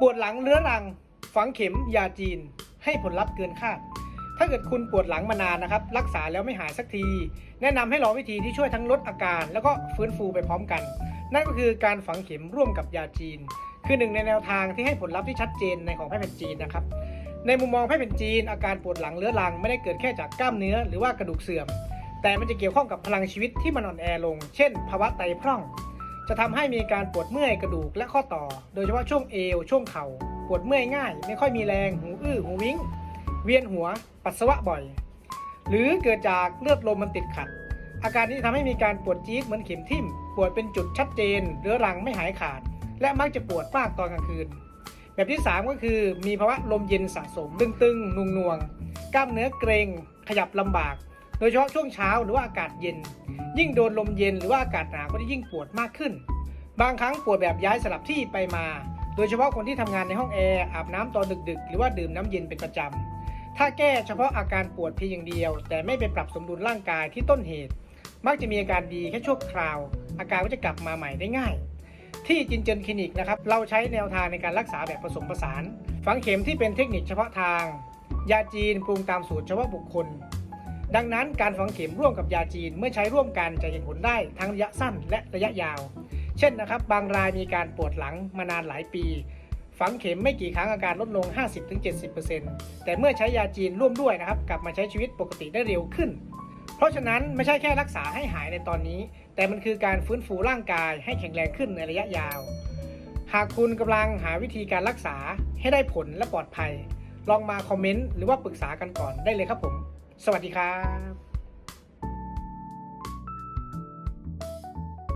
ปวดหลังเรื้อรัง ฝังเข็มยาจีน ให้ผลลัพธ์เกินคาด ถ้าเกิดคุณปวดหลังมานานนะครับ รักษาแล้วไม่หายสักที แนะนำให้ลองวิธีที่ช่วยทั้งลดอาการ แล้วก็ฟื้นฟูไปพร้อมกัน นั่นก็คือการฝังเข็มร่วมกับยาจีน คือหนึ่งในแนวทางที่ให้ผลลัพธ์ที่ชัดเจนในของแพทย์แผนจีนนะครับ ในมุมมองแพทย์แผนจีน อาการปวดหลังเรื้อรังไม่ได้เกิดแค่จากกล้ามเนื้อหรือว่ากระดูกเสื่อม แต่มันจะเกี่ยวข้องกับพลังชีวิตที่มันอ่อนแอลง เช่น ภาวะไตพร่อง จะทำให้มีการปวดเมื่อยกระดูกและข้อต่อ โดยเฉพาะช่วงเอวช่วงเข่าปวดเมื่อยง่าย ไม่ค่อยมีแรงหูอื้อหูวิงเวียนหัว ปัสสาวะบ่อย หรือเกิดจากเลือดลมมันติดขัด อาการนี้จะทำให้มีการปวดจี๊ดเหมือนเข็มทิ่ม ปวดเป็นจุดชัดเจนเรื้อรังไม่หายขาด และมักจะปวดมากตอนกลางคืน แบบที่ 3 ก็คือมีภาวะลมเย็นสะสมตึงๆนวงๆกล้ามเนื้อเกร็งขยับลำบาก โดยเฉพาะช่วงเช้าหรือว่าอากาศเย็น ยิ่งโดนลมเย็นหรือว่าอากาศหนาวก็จะยิ่งปวดมากขึ้น บางครั้งปวดแบบย้ายสลับที่ไปมา โดยเฉพาะคนที่ทำงานในห้องแอร์อาบน้ำตอนดึกๆ หรือว่าดื่มน้ำเย็นเป็นประจำถ้าแก้เฉพาะอาการปวดเพียงอย่างเดียว แต่ไม่ไปปรับสมดุลร่างกายที่ต้นเหตุ มักจะมีอาการดีแค่ชั่วคราว อาการก็จะกลับมาใหม่ได้ง่ายที่จินเจนคลินิกนะครับ เราใช้แนวทางในการรักษาแบบผสมผสาน ฝังเข็มที่เป็นเทคนิคเฉพาะทาง ยาจีนปรุงตามสูตรเฉพาะบุคคล ดังนั้นการฝังเข็มร่วมกับยาจีนเมื่อใช้ร่วมกันจะเห็นผลได้ทั้งระยะสั้นและระยะยาว เช่นนะครับ บางรายมีการปวดหลังมานานหลายปี ฝังเข็มไม่กี่ครั้งอาการลดลง 50-70%แต่เมื่อใช้ยาจีนร่วมด้วยนะครับกลับมาใช้ชีวิตปกติได้เร็วขึ้น เพราะฉะนั้นไม่ใช่แค่รักษาให้หายในตอนนี้ แต่มันคือการฟื้นฟูร่างกายให้แข็งแรงขึ้นในระยะยาว หากคุณกำลังหาวิธีการรักษาให้ได้ผลและปลอดภัย ลองมาคอมเมนต์หรือว่าปรึกษากันก่อนได้เลยครับผม สวัสดีครับ